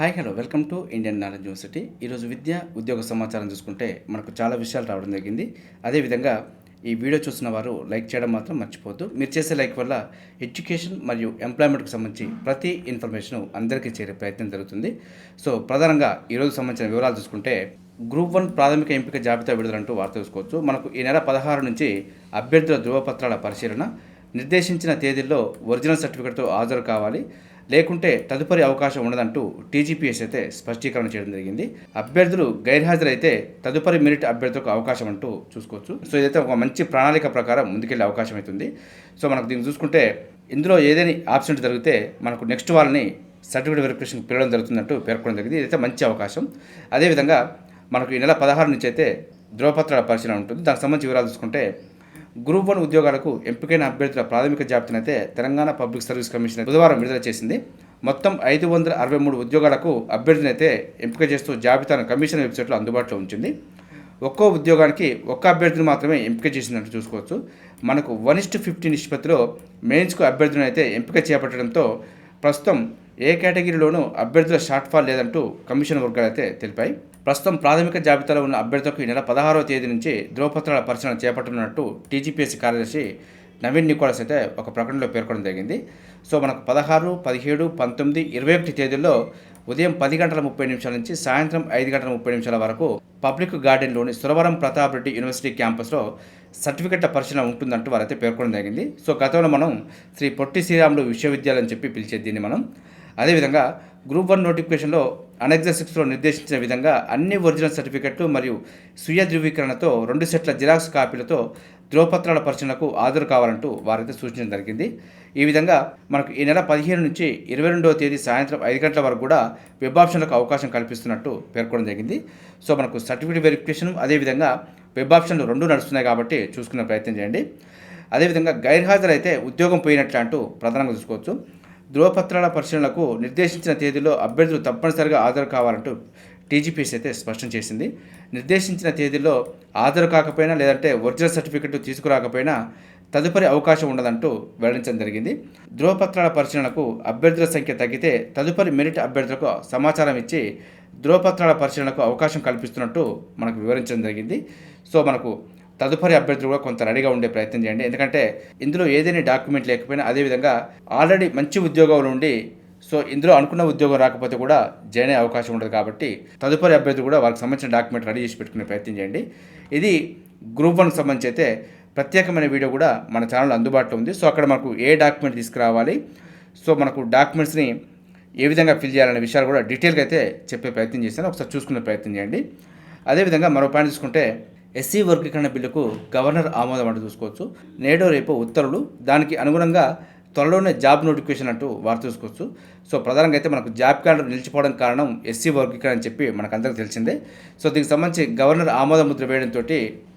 Hi hello. Welcome to Indian knowledge university. ఈరోజు విద్య ఉద్యోగ సమాచారం చూసుకుంటే మనకు చాలా విషయాలు రావడం జరిగింది. అదేవిధంగా ఈ వీడియో చూసిన వారు లైక్ చేయడం మాత్రం మర్చిపోద్దు మీరు చేసే లైక్ వల్ల ఎడ్యుకేషన్ మరియు ఎంప్లాయ్మెంట్కి సంబంధించి ప్రతి ఇన్ఫర్మేషన్ అందరికీ చేరే ప్రయత్నం జరుగుతుంది. సో ప్రధానంగా ఈరోజు సంబంధించిన వివరాలు చూసుకుంటే గ్రూప్ వన్ ప్రాథమిక ఎంపిక జాబితా విడుదలంటూ వార్త చూసుకోవచ్చు. మనకు ఈ నెల పదహారు నుంచి అభ్యర్థుల ధృవపత్రాల పరిశీలన నిర్దేశించిన తేదీల్లో ఒరిజినల్ సర్టిఫికెట్తో హాజరు కావాలి. లేకుంటే తదుపరి అవకాశం ఉండదంటూ టీజీపీఎస్ అయితే స్పష్టీకరణ చేయడం జరిగింది. అభ్యర్థులు గైర్హాజరైతే తదుపరి మెరిట్ అభ్యర్థులకు అవకాశం అంటూ చూసుకోవచ్చు. సో ఇదైతే ఒక మంచి ప్రణాళిక ప్రకారం ముందుకెళ్ళే అవకాశం అవుతుంది. సో మనకు దీన్ని చూసుకుంటే ఇందులో ఏదైనా ఆబ్సెంట్ జరిగితే మనకు నెక్స్ట్ వాళ్ళని సర్టిఫికేట్ వెరిఫికేషన్ పిలవడం జరుగుతుందంటూ పేర్కొనడం జరిగింది. ఇదైతే మంచి అవకాశం. అదేవిధంగా మనకు ఈ నెల పదహారు నుంచి అయితే ధ్రువపత్రాల పరిశీలన ఉంటుంది. దానికి సంబంధించి వివరాలు చూసుకుంటే గ్రూప్ వన్ ఉద్యోగాలకు ఎంపికైన అభ్యర్థుల ప్రాథమిక జాబితానైతే తెలంగాణ పబ్లిక్ సర్వీస్ కమిషన్ బుధవారం విడుదల చేసింది. మొత్తం ఐదు వందల అరవై మూడు ఉద్యోగాలకు అభ్యర్థినైతే ఎంపిక చేస్తూ జాబితాను కమిషన్ వెబ్సైట్లో అందుబాటులో ఉంచింది ఒక్కో ఉద్యోగానికి ఒక్క అభ్యర్థిని మాత్రమే ఎంపిక చేసిందంటూ చూసుకోవచ్చు. మనకు వన్ ఇస్ట్ ఫిఫ్టీ నిష్పత్తిలో మెయిన్స్కు అభ్యర్థులను అయితే ఎంపిక చేపట్టడంతో ప్రస్తుతం ఏ కేటగిరీలోనూ అభ్యర్థుల షార్ట్ ఫాల్ లేదంటూ కమిషన్ వర్గాలు అయితే తెలిపాయి. ప్రస్తుతం ప్రాథమిక జాబితాలో ఉన్న అభ్యర్థులకు ఈ నెల పదహారవ తేదీ నుంచి ధ్రువపత్రాల పరిశీలన చేపట్టనున్నట్టు టీజీపీఎస్సీ కార్యదర్శి నవీన్ నికోలస్ అయితే ఒక ప్రకటనలో పేర్కొనడం జరిగింది. సో మనకు పదహారు పదిహేడు పంతొమ్మిది ఇరవై ఒకటి తేదీల్లో ఉదయం పది గంటల ముప్పై నిమిషాల నుంచి సాయంత్రం ఐదు గంటల ముప్పై నిమిషాల వరకు పబ్లిక్ గార్డెన్లోని సురవరం ప్రతాప్ రెడ్డి యూనివర్సిటీ క్యాంపస్లో సర్టిఫికెట్ల పరిశీలన ఉంటుందంటూ వారైతే పేర్కొనడం జరిగింది. సో గతంలో మనం శ్రీ పొట్టి శ్రీరాములు విశ్వవిద్యాలయం చెప్పి పిలిచేది దీన్ని మనం. అదేవిధంగా గ్రూప్ వన్ నోటిఫికేషన్లో అనెక్జర్ సిక్స్లో నిర్దేశించిన విధంగా అన్ని ఒరిజినల్ సర్టిఫికెట్లు మరియు స్వీయ ధృవీకరణతో రెండు సెట్ల జిరాక్స్ కాపీలతో ధ్రువపత్రాల పరిశీలనకు హాజరు కావాలంటూ వారైతే సూచించడం జరిగింది. ఈ విధంగా మనకు ఈ నెల పదిహేను నుంచి ఇరవై రెండవ తేదీ సాయంత్రం ఐదు గంటల వరకు కూడా వెబ్ ఆప్షన్లకు అవకాశం కల్పిస్తున్నట్టు పేర్కొనడం జరిగింది. సో మనకు సర్టిఫికేట్ వెరిఫికేషన్ అదేవిధంగా వెబ్ ఆప్షన్లు రెండు నడుస్తున్నాయి కాబట్టి చూసుకునే ప్రయత్నం చేయండి. అదేవిధంగా గైర్హాజరైతే ఉద్యోగం పోయినట్లు అంటూ ప్రధానంగా చూసుకోవచ్చు. ధృవపత్రాల పరిశీలనకు నిర్దేశించిన తేదీలో అభ్యర్థులు తప్పనిసరిగా హాజరు కావాలంటూ టీజీపీసీ అయితే స్పష్టం చేసింది. నిర్దేశించిన తేదీలో హాజరు కాకపోయినా లేదంటే ఒరిజినల్ సర్టిఫికెట్ తీసుకురాకపోయినా తదుపరి అవకాశం ఉండదంటూ వెల్లడించడం జరిగింది. ధృవపత్రాల పరిశీలనకు అభ్యర్థుల సంఖ్య తగ్గితే తదుపరి మెరిట్ అభ్యర్థులకు సమాచారం ఇచ్చి ధృవపత్రాల పరిశీలనకు అవకాశం కల్పిస్తున్నట్టు మనకు వివరించడం జరిగింది. సో మనకు తదుపరి అభ్యర్థులు కూడా కొంత రెడీగా ఉండే ప్రయత్నం చేయండి. ఎందుకంటే ఇందులో ఏదైనా డాక్యుమెంట్ లేకపోయినా అదేవిధంగా ఆల్రెడీ మంచి ఉద్యోగంలో ఉండి సో ఇందులో అనుకున్న ఉద్యోగం రాకపోతే కూడా జాయిన్ అయ్యే అవకాశం ఉండదు కాబట్టి తదుపరి అభ్యర్థులు కూడా వారికి సంబంధించిన డాక్యుమెంట్ రెడీ చేసి పెట్టుకునే ప్రయత్నం చేయండి. ఇది గ్రూప్ వన్కి సంబంధించి అయితే ప్రత్యేకమైన వీడియో కూడా మన ఛానల్ అందుబాటులో ఉంది. సో అక్కడ మనకు ఏ డాక్యుమెంట్ తీసుకురావాలి సో మనకు డాక్యుమెంట్స్ని ఏ విధంగా ఫిల్ చేయాలనే విషయాలు కూడా డీటెయిల్గా అయితే చెప్పే ప్రయత్నం చేశాను. ఒకసారి చూసుకునే ప్రయత్నం చేయండి. అదేవిధంగా మరో పాయింట్ చూసుకుంటే ఎస్సీ వర్గీకరణ బిల్లుకు గవర్నర్ ఆమోదం అంటూ చూసుకోవచ్చు. నేడు రేపు ఉత్తర్వులు. దానికి అనుగుణంగా త్వరలోనే జాబ్ నోటిఫికేషన్ అంటూ వార్త చూసుకోవచ్చు. సో ప్రధానంగా అయితే మనకు జాబ్ క్యాలెండర్ నిలిచిపోవడం కారణం ఎస్సీ వర్గీకరణ అని చెప్పి మనకు అందరికీ తెలిసిందే. సో దీనికి సంబంధించి గవర్నర్ ఆమోద ముద్ర వేయడంతో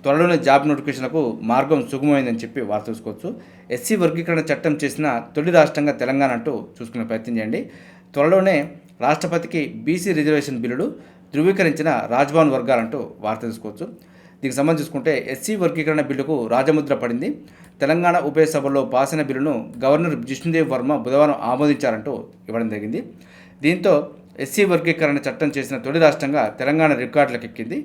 త్వరలోనే జాబ్ నోటిఫికేషన్కు మార్గం సుగమమైందని చెప్పి వార్త చూసుకోవచ్చు. ఎస్సీ వర్గీకరణ చట్టం చేసిన తొలి రాష్ట్రంగా తెలంగాణ అంటూ చూసుకునే ప్రయత్నం చేయండి. త్వరలోనే రాష్ట్రపతికి బీసీ రిజర్వేషన్ బిల్లులు ధృవీకరించిన రాజ్భవన్ వర్గాలంటూ వార్త తీసుకోవచ్చు దీనికి సంబంధించి చూసుకుంటే ఎస్సీ వర్గీకరణ బిల్లుకు రాజముద్ర పడింది. తెలంగాణ ఉభయ సభలో పాస్ బిల్లును గవర్నర్ జిష్ణుదేవ్ వర్మ బుధవారం ఆమోదించారంటూ ఇవ్వడం జరిగింది. దీంతో ఎస్సీ వర్గీకరణ చట్టం చేసిన తొలి రాష్ట్రంగా తెలంగాణ రికార్డులకు ఎక్కింది.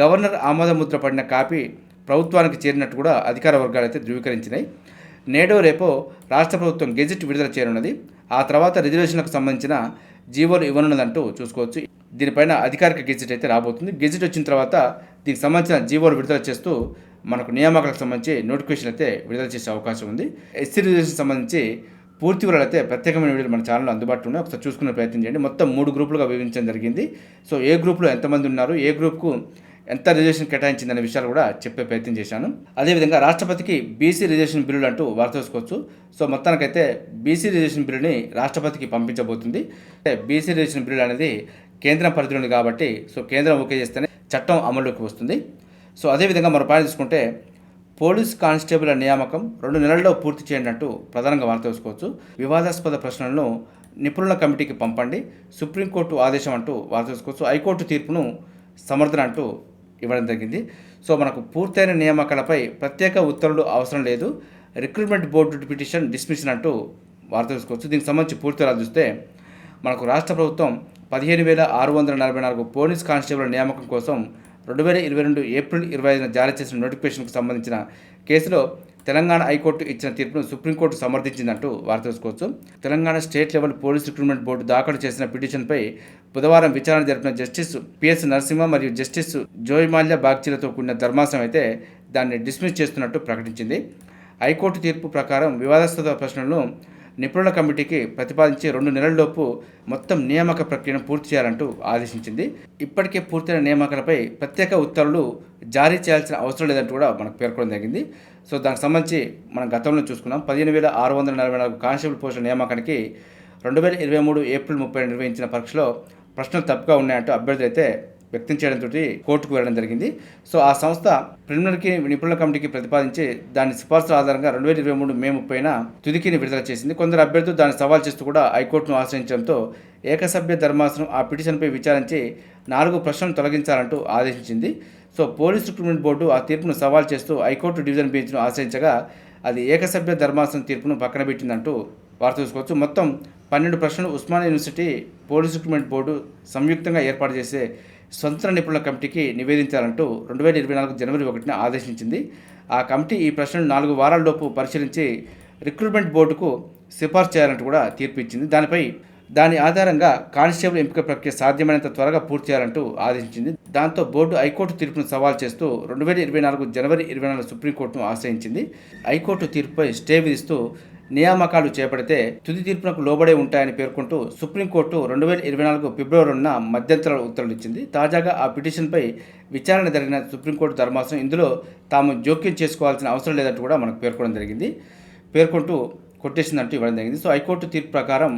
గవర్నర్ ఆమోదముద్ర పడిన కాపీ ప్రభుత్వానికి చేరినట్టు కూడా అధికార వర్గాలు అయితే ధృవీకరించినాయి. నేడో రేపో రాష్ట్ర ప్రభుత్వం గెజిట్ విడుదల చేయనున్నది. ఆ తర్వాత రిజర్వేషన్లకు సంబంధించిన జీవోలు ఇవ్వనున్నదంటూ చూసుకోవచ్చు. దీనిపైన అధికారిక గెజిట్ అయితే రాబోతుంది. గెజిట్ వచ్చిన తర్వాత దీనికి సంబంధించిన జీవోలు విడుదల చేస్తూ మనకు నియామకాలకు సంబంధించి నోటిఫికేషన్ అయితే విడుదల చేసే అవకాశం ఉంది. ఎస్సీ రిజర్వేషన్ సంబంధించి పూర్తి వివరాలు అయితే ప్రత్యేకమైన వీడియోలు మన ఛానల్లో అందుబాటులో ఉన్నాయి. ఒకసారి చూసుకునే ప్రయత్నం చేయండి. మొత్తం మూడు గ్రూపులుగా విభజించడం జరిగింది. సో ఏ గ్రూప్లో ఎంతమంది ఉన్నారు ఏ గ్రూప్కు ఎంత రిజర్వేషన్ కేటాయించిందనే విషయాలు కూడా చెప్పే ప్రయత్నం చేశాను. అదేవిధంగా రాష్ట్రపతికి బీసీ రిజర్వేషన్ బిల్లులు అంటూ వార్త చూసుకోవచ్చు సో మొత్తానికైతే బీసీ రిజర్వేషన్ బిల్లుని రాష్ట్రపతికి పంపించబోతుంది. బీసీ రిజర్వేషన్ బిల్లు అనేది కేంద్రం పరిధిలో ఉంది కాబట్టి సో కేంద్రం ఓకే చేస్తేనే చట్టం అమల్లోకి వస్తుంది. సో అదేవిధంగా మరో పాయింట్ తీసుకుంటే పోలీస్ కానిస్టేబుల్ నియామకం రెండు నెలల్లో పూర్తి చేయండి అంటూ ప్రధానంగా వార్త తెలుసుకోవచ్చు వివాదాస్పద ప్రశ్నలను నిపుణుల కమిటీకి పంపండి. సుప్రీంకోర్టు ఆదేశం అంటూ వార్త తెలుసుకోవచ్చు హైకోర్టు తీర్పును సమర్థన అంటూ ఇవ్వడం జరిగింది. సో మనకు పూర్తయిన నియామకాలపై ప్రత్యేక ఉత్తర్వులు అవసరం లేదు. రిక్రూట్మెంట్ బోర్డు పిటిషన్ డిస్మిషన్ అంటూ వార్త తెలుసుకోవచ్చు దీనికి సంబంధించి పూర్తి చూస్తే మనకు రాష్ట్ర ప్రభుత్వం పదిహేను వేల ఆరు వందల నలభై నాలుగు పోలీస్ కానిస్టేబుల్ నియామకం కోసం రెండు వేల ఇరవై రెండు ఏప్రిల్ ఇరవై ఐదున జారీ చేసిన నోటిఫికేషన్కు సంబంధించిన కేసులో తెలంగాణ హైకోర్టు ఇచ్చిన తీర్పును సుప్రీంకోర్టు సమర్థించిందంటూ వార్త తెలుసుకోవచ్చు. Telangana state level police recruitment board దాఖలు చేసిన పిటిషన్పై బుధవారం విచారణ జరిపిన జస్టిస్ పిఎస్ నరసింహ మరియు జస్టిస్ జోయిమాల్య బాగ్చీలతో కూడిన ధర్మాసనం అయితే దాన్ని డిస్మిస్ చేస్తున్నట్టు ప్రకటించింది. హైకోర్టు తీర్పు ప్రకారం వివాదాస్పద ప్రశ్నలను నిపుణుల కమిటీకి ప్రతిపాదించి రెండు నెలల్లోపు మొత్తం నియామక ప్రక్రియను పూర్తి చేయాలంటూ ఆదేశించింది. ఇప్పటికే పూర్తయిన నియామకాలపై ప్రత్యేక ఉత్తర్వులు జారీ చేయాల్సిన అవసరం లేదంటూ కూడా మనకు పేర్కొనడం జరిగింది. సో దానికి సంబంధించి మనం గతంలో చూసుకున్నాం. పదిహేను వేల ఆరు వందల నలభై నాలుగు కానిస్టేబుల్ పోస్టుల నియామకానికి రెండు వేల ఇరవై మూడు ఏప్రిల్ ముప్పై నిర్వహించిన పరీక్షలో ప్రశ్నలు తప్పుగా ఉన్నాయంటూ అభ్యర్థులు అయితే వ్యక్తం చేయడంతో కోర్టుకు వెళ్ళడం జరిగింది. సో ఆ సంస్థ ప్రిలిమినరీకి నిపుణుల కమిటీకి ప్రతిపాదించి దాని సిఫార్సుల ఆధారంగా రెండు వేల ఇరవై మూడు మే ముప్పైన తుదికిని విడుదల చేసింది. కొందరు అభ్యర్థులు దాన్ని సవాల్ చేస్తూ కూడా హైకోర్టును ఆశ్రయించడంతో ఏకసభ్య ధర్మాసనం ఆ పిటిషన్పై విచారించి నాలుగు ప్రశ్నలు తొలగించాలంటూ ఆదేశించింది. సో పోలీస్ రిక్రూట్మెంట్ బోర్డు ఆ తీర్పును సవాల్ చేస్తూ హైకోర్టు డివిజన్ బెంచ్ను ఆశ్రయించగా అది ఏకసభ్య ధర్మాసనం తీర్పును పక్కన పెట్టిందంటూ వార్త చూసుకోవచ్చు మొత్తం పన్నెండు ప్రశ్నలు Osmania university police recruitment board సంయుక్తంగా ఏర్పాటు చేసే స్వతంత్ర నిపుణుల కమిటీకి నివేదించాలంటూ రెండు వేల ఇరవై నాలుగు జనవరి ఒకటిన ఆదేశించింది. ఆ కమిటీ ఈ ప్రశ్నను నాలుగు వారాల్లోపు పరిశీలించి రిక్రూట్మెంట్ బోర్డుకు సిఫార్సు చేయాలంటూ కూడా తీర్పు ఇచ్చింది. దానిపై దాని ఆధారంగా కానిస్టేబుల్ ఎంపిక ప్రక్రియ సాధ్యమైనంత త్వరగా పూర్తి చేయాలంటూ ఆదేశించింది. దాంతో బోర్డు హైకోర్టు తీర్పును సవాల్ చేస్తూ రెండు వేల ఇరవై నాలుగు జనవరి ఇరవై నాలుగు సుప్రీంకోర్టును ఆశ్రయించింది. హైకోర్టు తీర్పుపై స్టే విధిస్తూ నియామకాలు చేపడితే తుది తీర్పునకు లోబడే ఉంటాయని పేర్కొంటూ సుప్రీంకోర్టు రెండు వేల ఇరవై నాలుగు ఫిబ్రవరి రెండున మధ్యంతర ఉత్తర్వులు ఇచ్చింది తాజాగా ఆ పిటిషన్పై విచారణ జరిగిన సుప్రీంకోర్టు ధర్మాసనం ఇందులో తాము జోక్యం చేసుకోవాల్సిన అవసరం లేదంటూ కూడా మనకు పేర్కొనడం జరిగింది. పేర్కొంటూ కొట్టేసిందంటూ ఇవ్వడం జరిగింది. సో హైకోర్టు తీర్పు ప్రకారం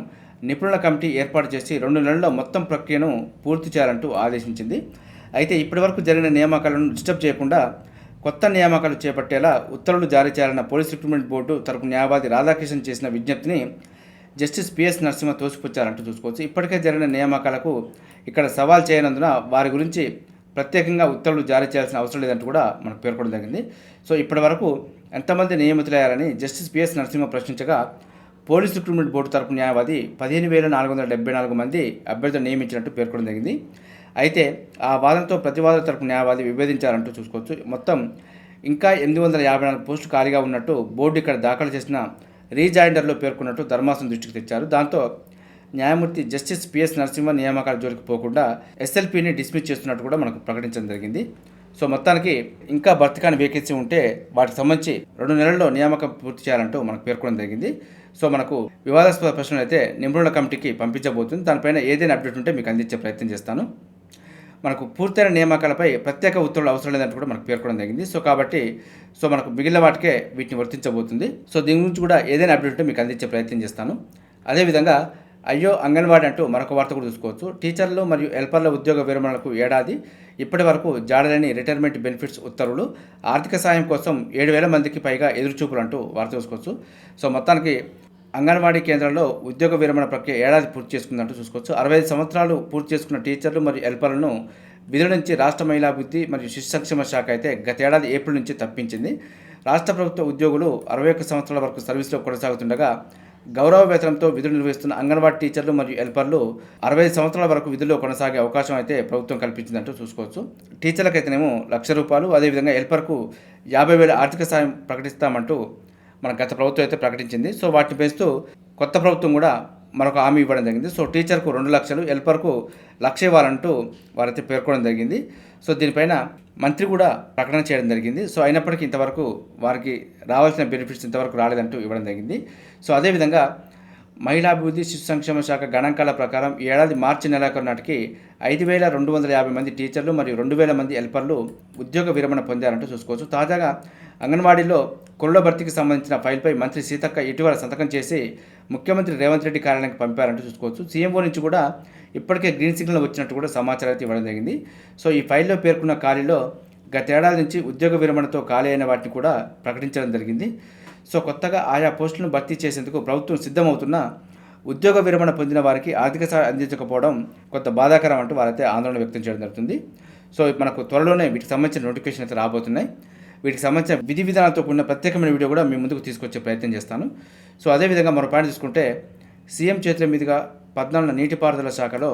నిపుణుల కమిటీ ఏర్పాటు చేసి రెండు నెలల్లో మొత్తం ప్రక్రియను పూర్తి చేయాలంటూ ఆదేశించింది. అయితే ఇప్పటివరకు జరిగిన నియామకాలను డిస్టర్బ్ చేయకుండా కొత్త నియామకాలు చేపట్టేలా ఉత్తర్వులు జారీ చేయాలన్న పోలీస్ రిక్రూట్మెంట్ బోర్డు తరపు న్యాయవాది రాధాకృష్ణన్ చేసిన విజ్ఞప్తిని జస్టిస్ పిఎస్ నరసింహ తోసిపుచ్చారంటూ చూసుకోవచ్చు. ఇప్పటికే జరిగిన నియామకాలకు ఇక్కడ సవాల్ చేయనందున వారి గురించి ప్రత్యేకంగా ఉత్తర్వులు జారీ చేయాల్సిన అవసరం లేదంటూ కూడా మనకు పేర్కొనడం జరిగింది. సో ఇప్పటి వరకు ఎంతమంది నియమితులయ్యారని జస్టిస్ పిఎస్ నరసింహ ప్రశ్నించగా పోలీస్ రిక్రూట్మెంట్ బోర్డు తరపు న్యాయవాది పదిహేను వేల నాలుగు వందల డెబ్బై నాలుగు మంది అభ్యర్థులు నియమించినట్టు పేర్కొనడం జరిగింది. అయితే ఆ వాదనతో ప్రతివాదుల తరపు న్యాయవాది విభేదించారంటూ చూసుకోవచ్చు. మొత్తం ఇంకా ఎనిమిది వందల యాభై నాలుగు పోస్టు ఖాళీగా ఉన్నట్టు బోర్డు ఇక్కడ దాఖలు చేసిన రీజాయిండర్లో పేర్కొన్నట్టు ధర్మాసనం దృష్టికి తెచ్చారు. దాంతో న్యాయమూర్తి జస్టిస్ పిఎస్ నరసింహ నియామకాల జోలికి పోకుండా ఎస్ఎల్పిని డిస్మిస్ చేస్తున్నట్టు కూడా మనకు ప్రకటించడం జరిగింది. సో మొత్తానికి ఇంకా భర్తీ కాని వేకెన్సీ ఉంటే వాటికి సంబంధించి రెండు నెలల్లో నియామకం పూర్తి చేయాలంటూ మనకు పేర్కొనడం జరిగింది. సో మనకు వివాదాస్పద ప్రశ్నలు అయితే నిపుణుల కమిటీకి పంపించబోతుంది. దానిపైన ఏదైనా అప్డేట్ ఉంటే మీకు అందించే ప్రయత్నం చేస్తాను. మనకు పూర్తయిన నియామకాలపై ప్రత్యేక ఉత్తర్వులు అవసరం లేదంటూ కూడా మనకు పేర్కొనడం జరిగింది. సో కాబట్టి సో మనకు మిగిలిన వాటికే వీటిని వర్తించబోతుంది. సో దీని గురించి కూడా ఏదైనా అప్డేట్ ఉంటే మీకు అందించే ప్రయత్నం చేస్తాను. అదేవిధంగా అయ్యో అంగన్వాడీ అంటూ మరొక వార్త కూడా చూసుకోవచ్చు. టీచర్లు మరియు హెల్పర్ల ఉద్యోగ విరమణలకు ఏడాది ఇప్పటి వరకు జాడలేని రిటైర్మెంట్ బెనిఫిట్స్ ఉత్తర్వులు ఆర్థిక సాయం కోసం ఏడు వేల మందికి పైగా ఎదురుచూపులు అంటూ వార్త చూసుకోవచ్చు. సో మొత్తానికి అంగన్వాడీ కేంద్రాల్లో ఉద్యోగ విరమణ ప్రక్రియ ఏడాది పూర్తి చేసుకుందంటూ చూసుకోవచ్చు. అరవై ఐదు సంవత్సరాలు పూర్తి చేసుకున్న టీచర్లు మరియు హెల్పర్లను విధుల నుంచి రాష్ట్ర మహిళాభివృద్ధి మరియు శిశు సంక్షేమ శాఖ అయితే గత ఏడాది ఏప్రిల్ నుంచి తప్పించింది. రాష్ట్ర ప్రభుత్వ ఉద్యోగులు అరవై ఒక్క సంవత్సరాల వరకు సర్వీస్లో కొనసాగుతుండగా గౌరవ వేతనంతో విధులు నిర్వహిస్తున్న అంగన్వాడీ టీచర్లు మరియు హెల్పర్లు అరవై ఐదు సంవత్సరాల వరకు విధుల్లో కొనసాగే అవకాశం అయితే ప్రభుత్వం కల్పించిందంటూ చూసుకోవచ్చు. టీచర్లకైతేనేమో లక్ష రూపాయలు అదేవిధంగా హెల్పర్కు యాభై వేల ఆర్థిక సాయం ప్రకటిస్తామంటూ మన గత ప్రభుత్వం అయితే ప్రకటించింది. సో వాటిని పెంచుతూ కొత్త ప్రభుత్వం కూడా మరొక హామీ ఇవ్వడం జరిగింది. సో టీచర్కు రెండు లక్షలు హెల్పర్కు లక్ష ఇవ్వాలంటూ వారైతే పేర్కొనడం జరిగింది. సో దీనిపైన మంత్రి కూడా ప్రకటన చేయడం జరిగింది. సో అయినప్పటికీ ఇంతవరకు వారికి రావాల్సిన బెనిఫిట్స్ ఇంతవరకు రాలేదంటూ ఇవ్వడం జరిగింది. సో అదేవిధంగా మహిళాభివృద్ధి శిశు సంక్షేమ శాఖ గణాంకాల ప్రకారం ఈ ఏడాది మార్చి నెలాఖరు నాటికి ఐదు వేల రెండు వందల యాభై మంది టీచర్లు మరియు రెండు వేల మంది హెల్పర్లు ఉద్యోగ విరమణ పొందారంటూ చూసుకోవచ్చు. తాజాగా అంగన్వాడీలో కురుల భర్తీకి సంబంధించిన ఫైల్పై మంత్రి సీతక్క ఇటీవల సంతకం చేసి ముఖ్యమంత్రి రేవంత్ రెడ్డి కార్యాలయానికి పంపారంటూ చూసుకోవచ్చు. సీఎంఓ నుంచి కూడా ఇప్పటికే గ్రీన్ సిగ్నల్ వచ్చినట్టు కూడా సమాచారం అయితే ఇవ్వడం జరిగింది. సో ఈ ఫైల్లో పేర్కొన్న ఖాళీలో గతేడాది నుంచి ఉద్యోగ విరమణతో ఖాళీ అయిన వాటిని కూడా ప్రకటించడం జరిగింది. సో కొత్తగా ఆయా పోస్టులను భర్తీ చేసేందుకు ప్రభుత్వం సిద్ధమవుతున్న ఉద్యోగ విరమణ పొందిన వారికి ఆర్థిక సహాయం అందించకపోవడం కొంత బాధాకరం అంటూ వారైతే ఆందోళన వ్యక్తం చేయడం జరుగుతుంది. సో మనకు త్వరలోనే వీటికి సంబంధించిన నోటిఫికేషన్ అయితే రాబోతున్నాయి. వీటికి సంబంధించిన విధి విధానాలతో కూడిన ప్రత్యేకమైన వీడియో కూడా మీ ముందుకు తీసుకొచ్చే ప్రయత్నం చేస్తాను. సో అదేవిధంగా మరో పాయింట్ చూసుకుంటే సీఎం చేతుల మీదుగా పద్నాలుగు నీటిపారుదల శాఖలో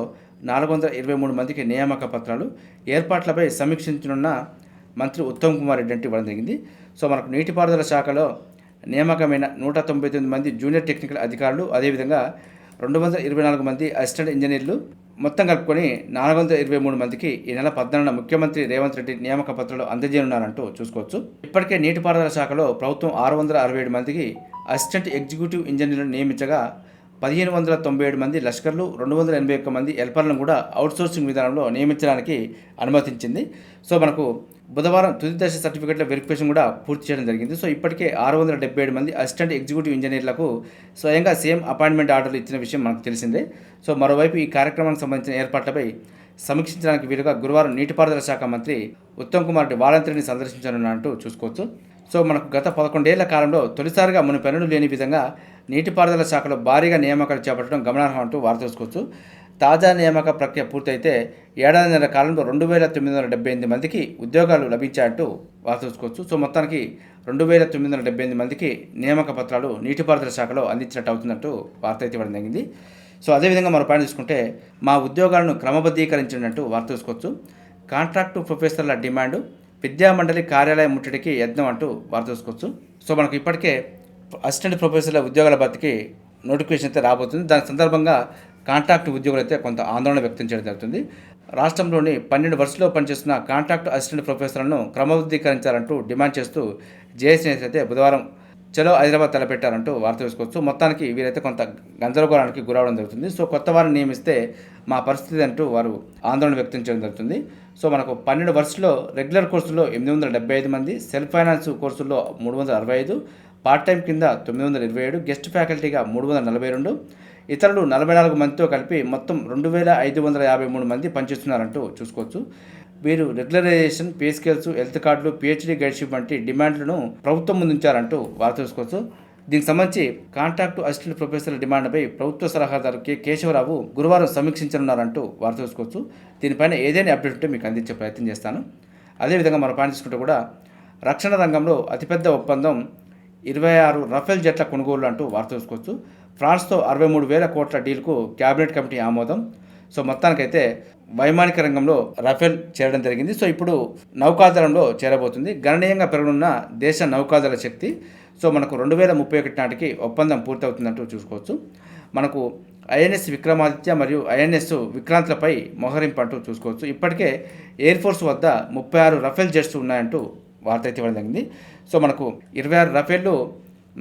నాలుగు వందల ఇరవై మూడు మందికి నియామక పత్రాలు ఏర్పాట్లపై సమీక్షించనున్న మంత్రి ఉత్తమ్ కుమార్ రెడ్డి అంటే ఇవ్వడం జరిగింది. సో మనకు నీటిపారుదల శాఖలో నియామకమైన నూట తొంభై తొమ్మిది మంది జూనియర్ టెక్నికల్ అధికారులు అదేవిధంగా రెండు వందల ఇరవై నాలుగు మంది అసిస్టెంట్ ఇంజనీర్లు మొత్తం కలుపుకొని నాలుగు వందల ఇరవై మూడు మందికి ఈ నెల పద్నాలుగున ముఖ్యమంత్రి రేవంత్ రెడ్డి నియామక పత్రాలు అందజేయనున్నారంటూ చూసుకోవచ్చు. ఇప్పటికే నీటిపారుదల శాఖలో ప్రభుత్వం ఆరు వందల అరవై ఏడు మందికి అసిస్టెంట్ ఎగ్జిక్యూటివ్ ఇంజనీర్లను నియమించగా పదిహేను వందల తొంభై ఏడు మంది లష్కర్లు రెండు వందల ఎనభై ఒక్క మంది హెల్పర్లను కూడా అవుట్సోర్సింగ్ విధానంలో నియమించడానికి అనుమతించింది. సో మనకు బుధవారం తుది దశ సర్టిఫికెట్ల వెరిఫికేషన్ కూడా పూర్తి చేయడం జరిగింది. సో ఇప్పటికే ఆరు వందల డెబ్బై ఏడు మంది అసిస్టెంట్ ఎగ్జిక్యూటివ్ ఇంజనీర్లకు స్వయంగా సేమ్ అపాయింట్మెంట్ ఆర్డర్లు ఇచ్చిన విషయం మనకు తెలిసిందే. సో మరోవైపు ఈ కార్యక్రమానికి సంబంధించిన ఏర్పాట్లపై సమీక్షించడానికి వీలుగా గురువారం నీటిపారుదల శాఖ మంత్రి ఉత్తమ్ కుమార్ రెడ్డి వాలంటీర్ని సందర్శించనున్నట్టు చూసుకోవచ్చు. సో మనకు గత పదకొండేళ్ళ కాలంలో తొలిసారిగా మును పెనులు లేని విధంగా నీటిపారుదల శాఖలో భారీగా నియామకాలు చేపట్టడం గమనార్హం అంటూ వార్త చూసుకోవచ్చు తాజా నియామక ప్రక్రియ పూర్తయితే ఏడాదిన్నర కాలంలో రెండు వేల తొమ్మిది వందల డెబ్బై ఎనిమిది మందికి ఉద్యోగాలు లభించాయంటూ వార్త చూసుకోవచ్చు సో మొత్తానికి రెండు వేల తొమ్మిది వందల డెబ్బై ఎనిమిది మందికి నియామక పత్రాలు నీటిపారుదల శాఖలో అందించినట్టు అవుతున్నట్టు వార్త అయితే ఇవ్వడం జరిగింది. సో అదేవిధంగా మరో పాయింట్ చూసుకుంటే మా ఉద్యోగాలను క్రమబద్ధీకరించినట్టు వార్త చూసుకోవచ్చు కాంట్రాక్టు ప్రొఫెసర్ల డిమాండ్ విద్యామండలి కార్యాలయం ముట్టడికి యత్నం అంటూ వార్త చూసుకోవచ్చు సో మనకు ఇప్పటికే అసిస్టెంట్ ప్రొఫెసర్ల ఉద్యోగాల భర్తీకి నోటిఫికేషన్ అయితే రాబోతుంది. దాని సందర్భంగా కాంట్రాక్ట్ ఉద్యోగులు అయితే కొంత ఆందోళన వ్యక్తం చేయడం జరుగుతుంది. రాష్ట్రంలోని పన్నెండు వరుసలో పనిచేస్తున్న కాంట్రాక్ట్ అసిస్టెంట్ ప్రొఫెసర్లను క్రమబద్ధీకరించాలంటూ డిమాండ్ చేస్తూ జేఏసీ అయితే బుధవారం చలో హైదరాబాద్ తలపెట్టారంటూ వార్త వేసుకోవచ్చు మొత్తానికి వీరైతే కొంత గందరగోళానికి గురవడం జరుగుతుంది. సో కొత్త వారిని నియమిస్తే మా పరిస్థితి అంటూ వారు ఆందోళన వ్యక్తం చేయడం జరుగుతుంది. సో మనకు పన్నెండు వరుసలో రెగ్యులర్ కోర్సులో ఎనిమిది వందల డెబ్బై ఐదు మంది సెల్ఫ్ ఫైనాన్స్ కోర్సుల్లో మూడు వందల అరవై ఐదు పార్ట్ టైం కింద తొమ్మిది వందల ఇరవై ఏడు గెస్ట్ ఫ్యాకల్టీగా మూడు వందల నలభై రెండు ఇతరులు నలభై నాలుగు మందితో కలిపి మొత్తం రెండు వేల ఐదు వందల యాభై మూడు మంది పనిచేస్తున్నారంటూ చూసుకోవచ్చు. వీరు రెగ్యులరైజేషన్ పే స్కేల్స్ హెల్త్ కార్డులు పిహెచ్డి గైడ్షిప్ వంటి డిమాండ్లను ప్రభుత్వం ముందుంచారంటూ వార్త చూసుకోవచ్చు. దీనికి సంబంధించి కాంట్రాక్టు అసిస్టెంట్ ప్రొఫెసర్ల డిమాండ్పై ప్రభుత్వ సలహాదారు కె కేశవరావు గురువారం సమీక్షించనున్నారంటూ వార్త చూసుకోవచ్చు దీనిపైన ఏదైనా అప్డేట్ ఉంటే మీకు అందించే ప్రయత్నం చేస్తాను. అదేవిధంగా మనం పాయింట్ తీసుకుంటే కూడా రక్షణ రంగంలో అతిపెద్ద ఒప్పందం ఇరవై ఆరు రఫేల్ జెట్ల కొనుగోలు అంటూ వార్త చూసుకోవచ్చు ఫ్రాన్స్తో అరవై మూడు వేల కోట్ల డీల్కు క్యాబినెట్ కమిటీ ఆమోదం. సో మొత్తానికైతే వైమానిక రంగంలో రఫేల్ చేరడం జరిగింది. సో ఇప్పుడు నౌకాదళంలో చేరబోతుంది. గణనీయంగా పెరగనున్న దేశ నౌకాదళ శక్తి సో మనకు రెండు వేల ముప్పై ఒకటి నాటికి ఒప్పందం పూర్తవుతుందంటూ చూసుకోవచ్చు. మనకు ఐఎన్ఎస్ విక్రమాదిత్య మరియు ఐఎన్ఎస్ విక్రాంత్లపై మొహరింపు అంటూ చూసుకోవచ్చు. ఇప్పటికే ఎయిర్ ఫోర్స్ వద్ద ముప్పై ఆరు రఫేల్ జెట్స్ ఉన్నాయంటూ వార్త అయితే ఇవ్వడం జరిగింది. సో మనకు ఇరవై ఆరు రఫేళ్ళు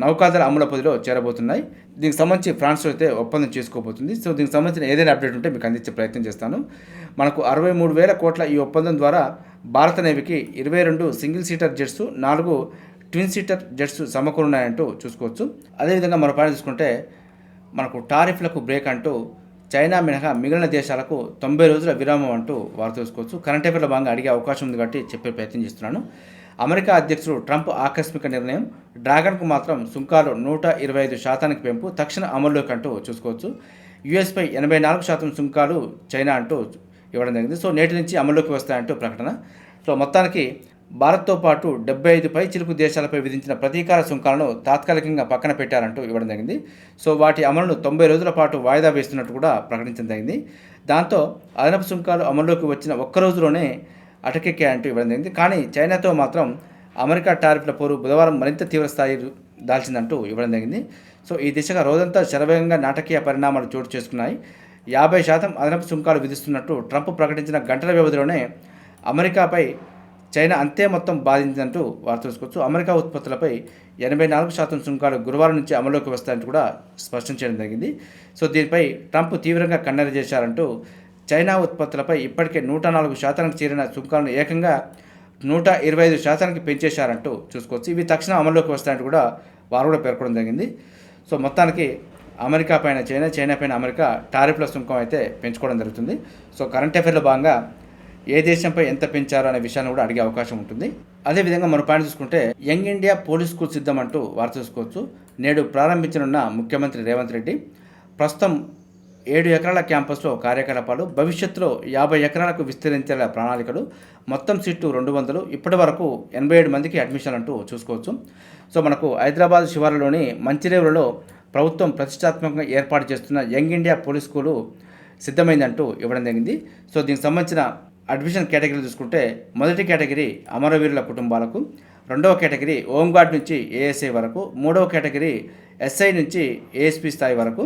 నౌకాదళ అమల పొదిలో చేరబోతున్నాయి. దీనికి సంబంధించి ఫ్రాన్స్ అయితే ఒప్పందం చేసుకోబోతుంది. సో దీనికి సంబంధించిన ఏదైనా అప్డేట్ ఉంటే మీకు అందించే ప్రయత్నం చేస్తాను. మనకు అరవై మూడు వేల కోట్ల ఈ ఒప్పందం ద్వారా భారత నేవికి ఇరవై రెండు సింగిల్ సీటర్ జెట్స్ నాలుగు ట్విన్ సీటర్ జెట్స్ సమకూరున్నాయంటూ చూసుకోవచ్చు. అదేవిధంగా మరో పాయింట్ చూసుకుంటే మనకు టారిఫ్లకు బ్రేక్ అంటూ చైనా మినహా మిగిలిన దేశాలకు తొంభై రోజుల విరామం అంటూ వార్త చూసుకోవచ్చు కరెంట్ అఫేర్లో భాగంగా అడిగే అవకాశం ఉంది కాబట్టి చెప్పే ప్రయత్నం చేస్తున్నాను. అమెరికా అధ్యక్షుడు ట్రంప్ ఆకస్మిక నిర్ణయం. డ్రాగన్కు మాత్రం సుంకాలు నూట ఇరవై ఐదు శాతానికి పెంపు. తక్షణ అమల్లోకి అంటూ చూసుకోవచ్చు. యుఎస్పై ఎనభై నాలుగు శాతం సుంకాలు చైనా అంటూ ఇవ్వడం జరిగింది. సో నేటి నుంచి అమల్లోకి వస్తాయంటూ ప్రకటన. సో మొత్తానికి భారత్తో పాటు డెబ్బై ఐదుపై చిలుకు దేశాలపై విధించిన ప్రతీకార సుంకాలను తాత్కాలికంగా పక్కన పెట్టారంటూ ఇవ్వడం జరిగింది. సో వాటి అమలును తొంభై రోజుల పాటు వాయిదా వేస్తున్నట్టు కూడా ప్రకటించడం జరిగింది. దాంతో అదనపు సుంకాలు అమల్లోకి వచ్చిన ఒక్క రోజులోనే అటకెక్కాయంటూ ఇవ్వడం జరిగింది. కానీ చైనాతో మాత్రం అమెరికా టారిఫ్ల పోరు బుధవారం మరింత తీవ్ర స్థాయి దాల్చిందంటూ ఇవ్వడం జరిగింది. సో ఈ దిశగా రోజంతా శరవేగంగా నాటకీయ పరిణామాలు చోటు చేసుకున్నాయి. యాభై శాతం అదనపు సుంకాలు విధిస్తున్నట్టు ట్రంప్ ప్రకటించిన గంటల వ్యవధిలోనే అమెరికాపై చైనా అంతే మొత్తం బాధించినట్టు వార్త చూసుకోవచ్చు అమెరికా ఉత్పత్తులపై ఎనభై నాలుగు శాతం సుంకాలు గురువారం నుంచి అమల్లోకి వస్తాయంటూ కూడా స్పష్టం చేయడం జరిగింది. సో దీనిపై ట్రంప్ తీవ్రంగా కన్నెర చేశారంటూ చైనా ఉత్పత్తులపై ఇప్పటికే నూట నాలుగు శాతానికి చేరిన సుంకాలను ఏకంగా నూట ఇరవై ఐదు శాతానికి పెంచేశారంటూ చూసుకోవచ్చు. ఇవి తక్షణం అమల్లోకి వస్తాయంటూ కూడా వారు కూడా పేర్కొనడం జరిగింది. సో మొత్తానికి అమెరికా పైన చైనా చైనా పైన అమెరికా టారిఫ్ల సుంకం అయితే పెంచుకోవడం జరుగుతుంది. సో కరెంట్ అఫేర్లో భాగంగా ఏ దేశంపై ఎంత పెంచారో అనే విషయాన్ని కూడా అడిగే అవకాశం ఉంటుంది. అదేవిధంగా మనం పాయింట్ చూసుకుంటే యంగ్ ఇండియా పోలీస్ స్కూల్ సిద్ధం అంటూ వార్త చూసుకోవచ్చు. నేడు ప్రారంభించనున్న ముఖ్యమంత్రి రేవంత్ రెడ్డి ప్రస్తుతం ఏడు ఎకరాల క్యాంపస్లో కార్యకలాపాలు భవిష్యత్తులో యాభై ఎకరాలకు విస్తరించేలా ప్రణాళికలు మొత్తం సీట్లు రెండు వందలు ఇప్పటి వరకు ఎనభై ఏడు మందికి అడ్మిషన్ అంటూ చూసుకోవచ్చు. సో మనకు హైదరాబాద్ శివారులోని మంచిరేవులలో ప్రభుత్వం ప్రతిష్టాత్మకంగా ఏర్పాటు చేస్తున్న యంగ్ ఇండియా పోలీస్ స్కూలు సిద్ధమైందంటూ ఇవ్వడం జరిగింది. సో దీనికి సంబంధించిన అడ్మిషన్ కేటగిరీలు చూసుకుంటే మొదటి కేటగిరీ అమరవీరుల కుటుంబాలకు రెండవ కేటగిరీ హోంగార్డ్ నుంచి ఏఎస్ఐ వరకు మూడవ కేటగిరీ ఎస్ఐ నుంచి ఏఎస్పీ స్థాయి వరకు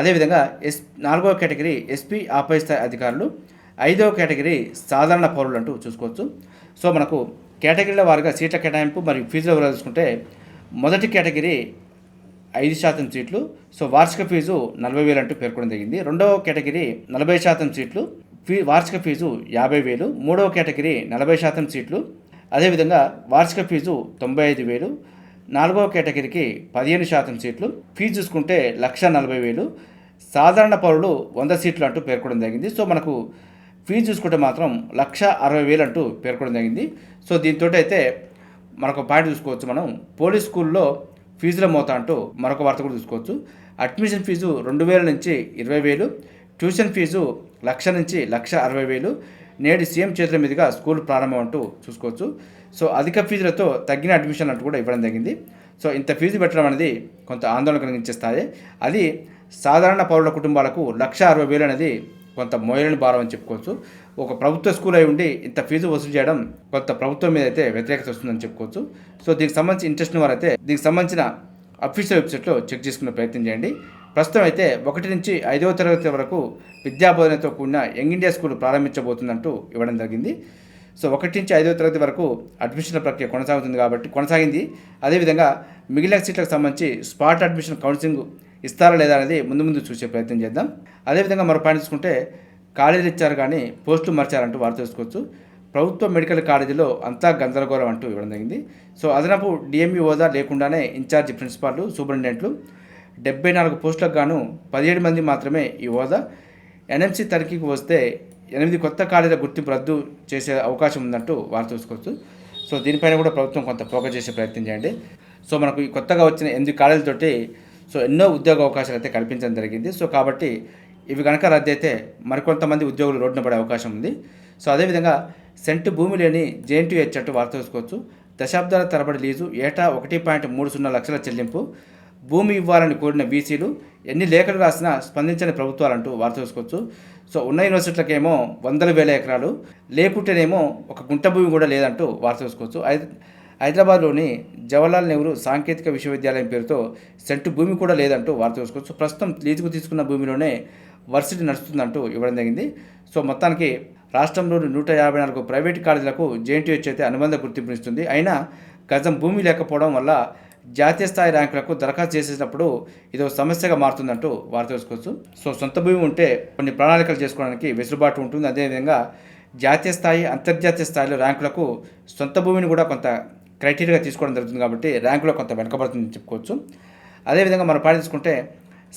అదేవిధంగా ఎస్ నాలుగవ కేటగిరీ ఎస్పీ ఆపై స్థాయి అధికారులు ఐదవ కేటగిరీ సాధారణ పౌరులు అంటూ చూసుకోవచ్చు. సో మనకు కేటగిరీల వారిగా సీట్ల కేటాయింపు మరియు ఫీజుల వివరాలు చూసుకుంటే మొదటి కేటగిరీ ఐదు శాతం సీట్లు సో వార్షిక ఫీజు నలభై వేలు అంటూ పేర్కొనడం జరిగింది. రెండవ కేటగిరీ నలభై శాతం సీట్లు ఫీ వార్షిక ఫీజు యాభై వేలు మూడవ కేటగిరీ నలభై శాతం సీట్లు అదేవిధంగా వార్షిక ఫీజు తొంభై ఐదు వేలు నాలుగవ కేటగిరీకి పదిహేను శాతం సీట్లు ఫీజు చూసుకుంటే లక్ష నలభై వేలు సాధారణ పౌరులు వంద సీట్లు అంటూ పేర్కొనడం జరిగింది. సో మనకు ఫీజు చూసుకుంటే మాత్రం లక్ష అరవై వేలు అంటూ పేర్కొనడం జరిగింది. సో దీంతో అయితే మనకు పాయింట్ చూసుకోవచ్చు మనం. పోలీస్ స్కూల్లో ఫీజుల మోత అంటూ మరొక వార్త కూడా చూసుకోవచ్చు. అడ్మిషన్ ఫీజు రెండు వేల నుంచి ఇరవై వేలు ట్యూషన్ ఫీజు లక్ష నుంచి లక్ష అరవై వేలు. నేడు సీఎం చేతుల మీదుగా స్కూల్ ప్రారంభం అంటూ చూసుకోవచ్చు. సో అధిక ఫీజులతో తగ్గిన అడ్మిషన్ అంటూ కూడా ఇవ్వడం జరిగింది. సో ఇంత ఫీజు పెట్టడం అనేది కొంత ఆందోళన కలిగించే స్థాయి. అది సాధారణ పౌరుల కుటుంబాలకు లక్ష అరవై వేలు అనేది కొంత మోయలేని భారం అని చెప్పుకోవచ్చు. ఒక ప్రభుత్వ స్కూల్ అయి ఉండి ఇంత ఫీజు వసూలు చేయడం కొంత ప్రభుత్వం మీద అయితే వ్యతిరేకత వస్తుందని చెప్పుకోవచ్చు. సో దీనికి సంబంధించి ఇంట్రెస్ట్ వారైతే దీనికి సంబంధించిన అఫీషియల్ వెబ్సైట్లో చెక్ చేసుకునే ప్రయత్నం చేయండి. ప్రస్తుతం అయితే ఒకటి నుంచి ఐదవ తరగతి వరకు విద్యాబోధనతో కూడిన యంగ్ ఇండియా స్కూల్ ప్రారంభించబోతుందంటూ ఇవ్వడం జరిగింది. సో ఒకటి నుంచి ఐదవ తరగతి వరకు అడ్మిషన్ల ప్రక్రియ కొనసాగుతుంది కాబట్టి కొనసాగింది. అదేవిధంగా మిగిలిన సీట్లకు సంబంధించి స్పాట్ అడ్మిషన్ కౌన్సిలింగ్ ఇస్తారా లేదా అనేది ముందు ముందు చూసే ప్రయత్నం చేద్దాం. అదేవిధంగా మరో పాయింట్ చూసుకుంటే కాలేజీలు ఇచ్చారు కానీ పోస్టులు మార్చారంటూ వారు తెలుసుకోవచ్చు. ప్రభుత్వ మెడికల్ కాలేజీలో అంతా గందరగోళం అంటూ ఇవ్వడం జరిగింది. సో అదనపు డిఎంఈ హోదా లేకుండానే ఇన్ఛార్జి ప్రిన్సిపాల్ సూపరింటెండెంట్లు డెబ్బై నాలుగు పోస్టులకు గాను పదిహేడు మంది మాత్రమే ఈ హోదా. ఎన్ఎంసీ తనిఖీకి వస్తే ఎనిమిది కొత్త కాలేజీల గుర్తింపు రద్దు చేసే అవకాశం ఉందంటూ వారు చూసుకోవచ్చు సో దీనిపైన కూడా ప్రభుత్వం కొంత ఫోకస్ చేసే ప్రయత్నం చేయండి. సో మనకు ఈ కొత్తగా వచ్చిన ఎనిమిది కాలేజీలతోటి సో ఎన్నో ఉద్యోగ అవకాశాలు అయితే కల్పించడం జరిగింది. సో కాబట్టి ఇవి కనుక రద్దు అయితే మరికొంతమంది ఉద్యోగులు రోడ్డున పడే అవకాశం ఉంది. సో అదేవిధంగా సెంటు భూమి లేని జేఎన్టీహెచ్ అంటూ వార్త చూసుకోవచ్చు దశాబ్దాల తరబడి లీజు ఏటా ఒకటి పాయింట్ మూడు సున్నా లక్షల చెల్లింపు. భూమి ఇవ్వాలని కోరిన వీసీలు ఎన్ని లేఖలు రాసినా స్పందించని ప్రభుత్వాలంటూ వార్త చూసుకోవచ్చు సో ఉన్న యూనివర్సిటీలకేమో వందల వేల ఎకరాలు లేకుంటేనేమో ఒక గుంట భూమి కూడా లేదంటూ వార్త చూసుకోవచ్చు హైదరాబాద్లోని జవహర్లాల్ నెహ్రూ సాంకేతిక విశ్వవిద్యాలయం పేరుతో సెంటు భూమి కూడా లేదంటూ వార్త చూసుకోవచ్చు ప్రస్తుతం లీజుకు తీసుకున్న భూమిలోనే వర్సిటీ నడుస్తుందంటూ ఇవ్వడం జరిగింది. సో మొత్తానికి రాష్ట్రంలోని నూట యాభై నాలుగు ప్రైవేట్ కాలేజీలకు జేఎన్టీహెచ్ అయితే అనుబంధ గుర్తింపునిస్తుంది. అయినా గజం భూమి లేకపోవడం వల్ల జాతీయ స్థాయి ర్యాంకులకు దరఖాస్తు చేసేటప్పుడు ఇది ఒక సమస్యగా మారుతుందంటూ వార్త తెలుసుకోవచ్చు. సో సొంత భూమి ఉంటే కొన్ని ప్రణాళికలు చేసుకోవడానికి వెసులుబాటు ఉంటుంది. అదేవిధంగా జాతీయ స్థాయి అంతర్జాతీయ స్థాయిలో ర్యాంకులకు సొంత భూమిని కూడా కొంత క్రైటీరియాగా తీసుకోవడం జరుగుతుంది కాబట్టి ర్యాంకులో కొంత వెనకబడుతుందని చెప్పుకోవచ్చు. అదేవిధంగా మనం పాటించుకుంటే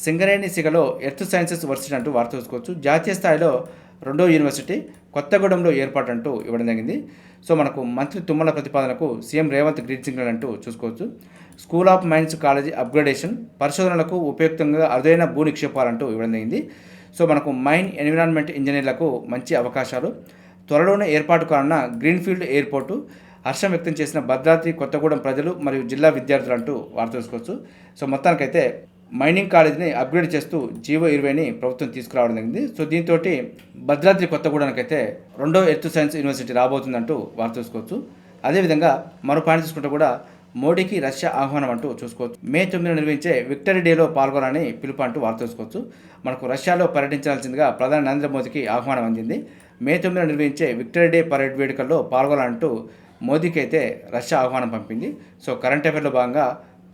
సింగరేణి సిగలో ఎర్త్ సైన్సెస్ వర్సిటీ అంటూ వార్త చూసుకోవచ్చు జాతీయ స్థాయిలో రెండో యూనివర్సిటీ కొత్తగూడెంలో ఏర్పాటు అంటూ ఇవ్వడం జరిగింది. సో మనకు మంత్రి Tummala ప్రతిపాదనకు C M Revanth green signal అంటూ చూసుకోవచ్చు. School of mines college upgradation పరిశోధనలకు ఉపయుక్తంగా అరుదైన భూ నిక్షేపాలంటూ ఇవ్వడం జరిగింది. సో మనకు మైన్ ఎన్విరాన్మెంట్ ఇంజనీర్లకు మంచి అవకాశాలు. త్వరలోనే ఏర్పాటు కానున్న గ్రీన్ఫీల్డ్ ఎయిర్పోర్టు హర్షం వ్యక్తం చేసిన భద్రాద్రి కొత్తగూడెం ప్రజలు మరియు జిల్లా విద్యార్థులు అంటూ వార్త తెలుసుకోవచ్చు. సో మొత్తానికైతే మైనింగ్ కాలేజీని అప్గ్రేడ్ చేస్తూ జీవో ఇరవైని ప్రభుత్వం తీసుకురావడం జరిగింది. సో దీంతో భద్రాద్రి కొత్తగూడెంకైతే రెండో ఎర్త్ సైన్స్ యూనివర్సిటీ రాబోతుందంటూ వార్త చూసుకోవచ్చు. అదేవిధంగా మరో పాయింట్ చూసుకుంటే కూడా మోడీకి రష్యా ఆహ్వానం అంటూ చూసుకోవచ్చు. మే తొమ్మిదిన నిర్వహించే విక్టరీ డేలో పాల్గొనాలని పిలుపు అంటూ వార్త చూసుకోవచ్చు. మనకు రష్యాలో పర్యటించాల్సిందిగా ప్రధాని నరేంద్ర మోదీకి ఆహ్వానం అందింది. మే తొమ్మిదిన నిర్వహించే విక్టరీ డే పరేడ్ వేడుకల్లో పాల్గొనాలంటూ మోదీకి అయితే రష్యా ఆహ్వానం పంపింది. సో కరెంట్ అఫైర్లో భాగంగా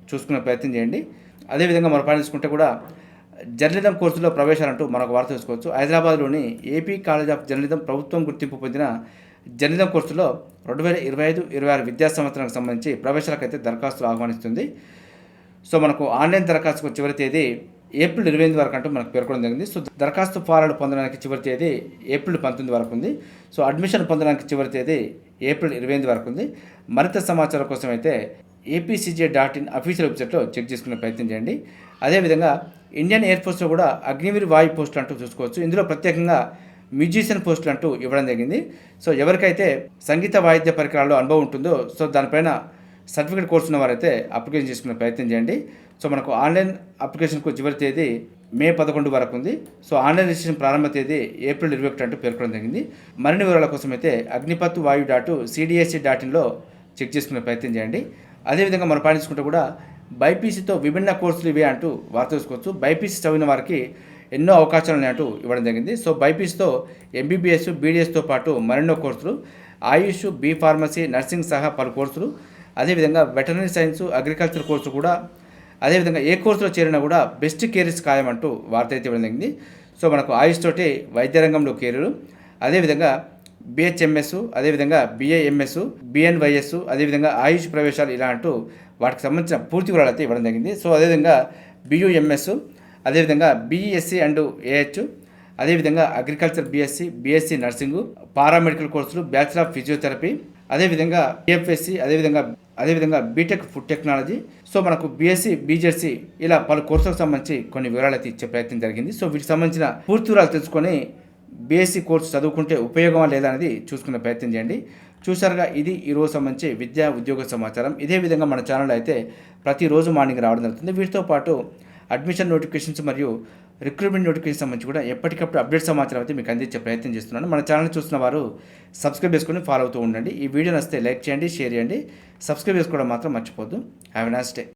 చూసుకునే ప్రయత్నం చేయండి. అదేవిధంగా మనం పాటించుకుంటే కూడా జర్నలిజం కోర్సులో ప్రవేశాలంటూ మనకు వార్త చూసుకోవచ్చు హైదరాబాద్లోని ఏపీ కాలేజ్ ఆఫ్ జర్నలిజం ప్రభుత్వం గుర్తింపు పొందిన జర్నలిజం కోర్సులో రెండు వేల ఇరవై ఐదు ఇరవై ఆరు విద్యా సంవత్సరానికి సంబంధించి ప్రవేశాలకైతే దరఖాస్తులు ఆహ్వానిస్తుంది. సో మనకు ఆన్లైన్ దరఖాస్తుకు చివరి తేదీ ఏప్రిల్ ఇరవై ఎనిమిది వరకు అంటూ మనకు పేర్కొనడం జరిగింది. సో దరఖాస్తు ఫారాలు పొందడానికి చివరి తేదీ ఏప్రిల్ పంతొమ్మిది వరకు ఉంది. సో అడ్మిషన్ పొందడానికి చివరి తేదీ ఏప్రిల్ ఇరవై ఎనిమిది వరకు ఉంది. మరింత సమాచారం కోసం అయితే ఏపీసీజే డాట్ ఇన్ అఫీషియల్ వెబ్సైట్లో చెక్ చేసుకునే ప్రయత్నం చేయండి. అదేవిధంగా ఇండియన్ ఎయిర్ ఫోర్స్లో కూడా అగ్నివీర్ వాయు పోస్టులు అంటూ చూసుకోవచ్చు. ఇందులో ప్రత్యేకంగా మ్యూజిషియన్ పోస్టులు అంటూ ఇవ్వడం జరిగింది. సో ఎవరికైతే సంగీత వాయిద్య పరికరాల్లో అనుభవం ఉంటుందో సో దానిపైన సర్టిఫికేట్ కోర్సు ఉన్న వారైతే అప్లికేషన్ చేసుకునే ప్రయత్నం చేయండి. సో మనకు ఆన్లైన్ అప్లికేషన్కు చివరి తేదీ మే పదకొండు వరకు ఉంది. సో ఆన్లైన్ రిజిస్ట్రేషన్ ప్రారంభ తేదీ ఏప్రిల్ ఇరవై ఒకటి అంటూ పేర్కొనడం జరిగింది. మరిన్ని వివరాల కోసం అయితే Agnipath Vayu dot CDSC dot ఇన్లో check చేసుకునే ప్రయత్నం చేయండి. అదేవిధంగా మనం పాటించుకుంటే కూడా బైపీసీతో విభిన్న కోర్సులు ఇవే అంటూ వార్త చూసుకోవచ్చు బైపీసీ చదివిన వారికి ఎన్నో అవకాశాలు ఉన్నాయంటూ ఇవ్వడం జరిగింది. సో బైపీసీతో ఎంబీబీఎస్ బీడీఎస్తో పాటు మరెన్నో కోర్సులు ఆయుష్ బీ ఫార్మసీ నర్సింగ్ సహా పలు కోర్సులు అదేవిధంగా వెటర్నరీ సైన్స్ అగ్రికల్చర్ కోర్సు కూడా అదేవిధంగా ఏ కోర్సులో చేరినా కూడా బెస్ట్ కేరీస్ ఖాయమంటూ వార్త అయితే ఇవ్వడం జరిగింది. సో మనకు ఆయుష్ తోటి వైద్య రంగంలో కెరీరు అదేవిధంగా బిహెచ్ఎంఎస్ అదేవిధంగా బిఏఎంఎస్ బిఎన్వైఎస్ అదేవిధంగా ఆయుష్ ప్రవేశాలు ఇలా అంటూ వాటికి సంబంధించిన పూర్తి వివరాలు అయితే ఇవ్వడం జరిగింది. సో అదేవిధంగా బియుఎంఎస్ అదేవిధంగా బీఈఎస్సీ అండ్ ఏహెచ్ అదేవిధంగా agriculture BSc BSc nursing paramedical కోర్సులు బ్యాచిలర్ ఆఫ్ ఫిజియోథెరపీ అదేవిధంగా బిఎఫ్ఎస్సి అదేవిధంగా అదేవిధంగా బీటెక్ ఫుడ్ టెక్నాలజీ సో మనకు బీఎస్సీ బీజెడ్సీ ఇలా పలు కోర్సులకు సంబంధించి కొన్ని వివరాలు అయితే ఇచ్చే ప్రయత్నం జరిగింది. సో వీటికి సంబంధించిన పూర్తి వివరాలు తెలుసుకొని బీఎస్సీ కోర్సు చదువుకుంటే ఉపయోగమా లేదా అనేది చూసుకునే ప్రయత్నం చేయండి. చూసారుగా ఇది ఈ రోజు సంబంధించి విద్యా ఉద్యోగ సమాచారం. ఇదే విధంగా మన ఛానల్ అయితే ప్రతిరోజు మార్నింగ్ రావడం జరుగుతుంది. వీటితో పాటు అడ్మిషన్ నోటిఫికేషన్స్ మరియు రిక్రూట్మెంట్ నోటిఫికేషన్ సంబంధించి కూడా ఎప్పటికప్పుడు అప్డేట్ సమాచారం అయితే మీకు అందించే ప్రయత్నం చేస్తున్నాను. మన ఛానల్ చూస్తున్న వారు సబ్స్క్రైబ్ చేసుకొని ఫాలో అవుతూ ఉండండి. ఈ వీడియో నస్తే లైక్ చేయండి షేర్ చేయండి. సబ్స్క్రైబ్ చేసుకోవడం మాత్రం మర్చిపోద్దు హ్యావ్ ఎ నాస్ డే